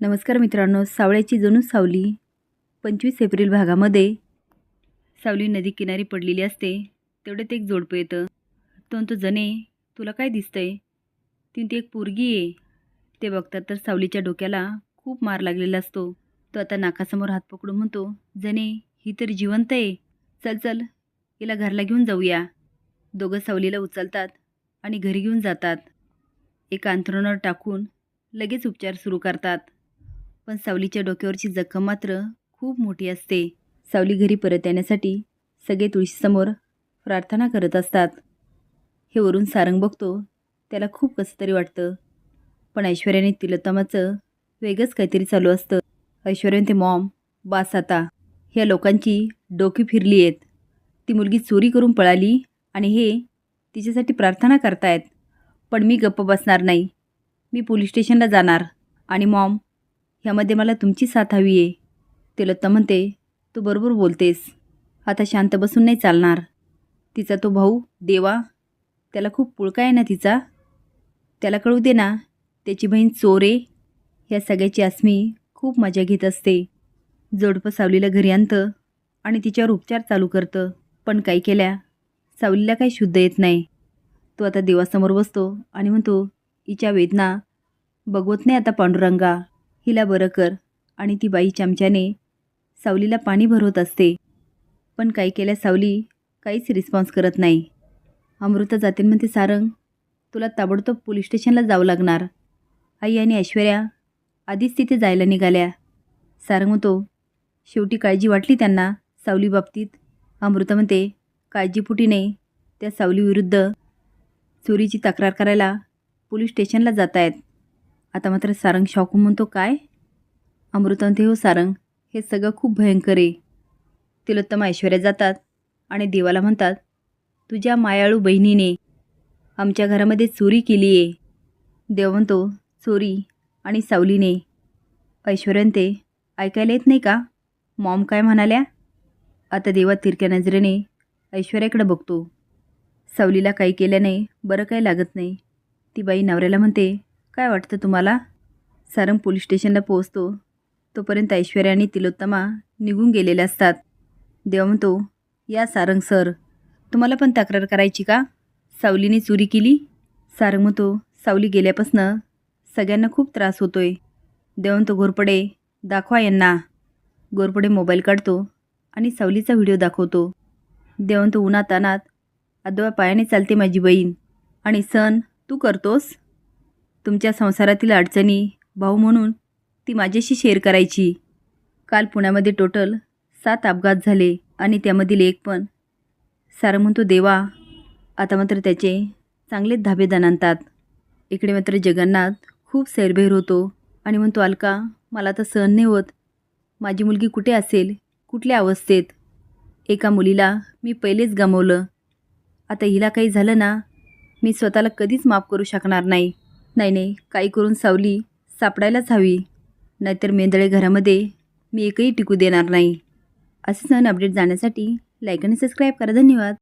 नमस्कार मित्रांनो सावळ्याची जणू सावली. पंचवीस एप्रिल भागामध्ये सावली नदी किनारी पडलेली असते. तेवढ्यात एक जोडपं येतं. तो म्हणतो जने तुला काय दिसतंय? ती ती एक पोरगी आहे. ते बघतात तर सावलीच्या डोक्याला खूप मार लागलेला असतो. तो आता नाकासमोर हात पकडून म्हणतो जने ही तर जिवंत आहे. चल चल हिला घरला घेऊन जाऊया. दोघं सावलीला उचलतात आणि घरी घेऊन जातात. एका अंथरुणावर टाकून लगेच उपचार सुरू करतात. पण सावलीच्या डोक्यावरची जखम मात्र खूप मोठी असते. सावली घरी परत येण्यासाठी सगळे तुळशीसमोर प्रार्थना करत असतात. हे वरून सारंग बघतो त्याला खूप कसं तरी वाटतं. पण ऐश्वर्याने तिलोत्तमाचं वेगळंच काहीतरी चालू असतं. ऐश्वर्याने ते मॉम बास आता. ह्या लोकांची डोकी फिरली आहेत ती मुलगी चोरी करून पळाली आणि हे तिच्यासाठी प्रार्थना करतायत. पण मी गप्प बसणार नाही. मी पोलीस स्टेशनला जाणार. आणि मॉम ह्यामध्ये मला तुमची साथ हवी आहे. तिलोत्तम म्हणते तू बरोबर बोलतेस. आता शांत बसून नाही चालणार. तिचा तो भाऊ देवा त्याला खूप पुळका आहे ना तिचा. त्याला कळू दे ना त्याची बहीण चोरे. ह्या सगळ्याची आसमी खूप मजा घेत असते. जोडपं सावलीला घरी आणतं आणि तिच्यावर उपचार चालू करतं. पण काही केल्या? सावलीला काही शुद्ध येत नाही. तो आता देवासमोर बसतो आणि म्हणतो हिच्या वेदना बघवत नाही आता पांडुरंगा. हिला बरं कर आणि ती बाई चमच्याने सावलीला पाणी भरवत असते. पण काही केल्या सावली काहीच रिस्पॉन्स करत नाही. अमृता जातील म्हणते सारंग तुला ताबडतोब पोलीस स्टेशनला जावं लागणार. आई आणि ऐश्वर्या आधीच तिथे जायला निघाल्या. सारंग म्हणतो शेवटी काळजी वाटली त्यांना सावलीबाबतीत अमृता म्हणते काळजीपुटी नाही त्या सावलीविरुद्ध चोरीची तक्रार करायला पोलीस स्टेशनला जात आहेत आता मात्र सारंग शॉकून म्हणतो काय? अमृता हो सारंग हे सगळं खूप भयंकर आहे. तिलोत्तम ऐश्वर्या जातात आणि देवाला म्हणतात तुझ्या मायाळू बहिणीने आमच्या घरामध्ये चोरी केली आहे. देव म्हणतो चोरी आणि सावलीने. ऐश्वर्यान ते ऐकायला येत नाही का? मॉम काय म्हणाल्या? आता देवा तिरक्या नजरेने ऐश्वर्याकडे बघतो. सावलीला काही केल्याने बरं काही लागत नाही. ती बाई नवऱ्याला म्हणते काय वाटतं तुम्हाला? सारंग पोलीस स्टेशनला पोहोचतो. तोपर्यंत ऐश्वर्या आणि तिलोत्तमा निघून गेलेल्या असतात. देवा म्हणतो या सारंग सर तुम्हाला पण तक्रार करायची का? सावलीने चोरी केली? सारंग म्हणतो सावली गेल्यापासनं सगळ्यांना खूप त्रास होतोय. देवा म्हणतो घोरपडे दाखवा यांना. गोरपडे मोबाईल काढतो आणि सावलीचा व्हिडिओ दाखवतो. देवंत उन्हातानात उन्हात अनात पायाने चालते माझी बहीण. आणि सण तू करतोस? तुमच्या संसारातील अडचणी भाऊ म्हणून ती माझ्याशी शेअर करायची. काल पुण्यामध्ये टोटल सात अपघात झाले आणि त्यामधील एक पण. सारं म्हणतो देवा आता मात्र त्याचे चांगलेच धाबे आणतात इकडे मात्र जगन्नाथ खूप सैरभैर होतो आणि म्हणतो अलका मला तर सहन नाही होत. माझी मुलगी कुठे असेल? कुठल्या अवस्थेत? एका मुलीला मी पहिलेच गमावलं. आता हिला काही झालं ना मी स्वतःला कधीच माफ करू शकणार नाही. नाही नाही काही करून सावली सापडायलाच हवी. नाहीतर मेंदळे घरामध्ये मी एकही टिकू देणार नाही. असे सण अपडेट जाण्यासाठी लाईक आणि सबस्क्राईब करा. धन्यवाद.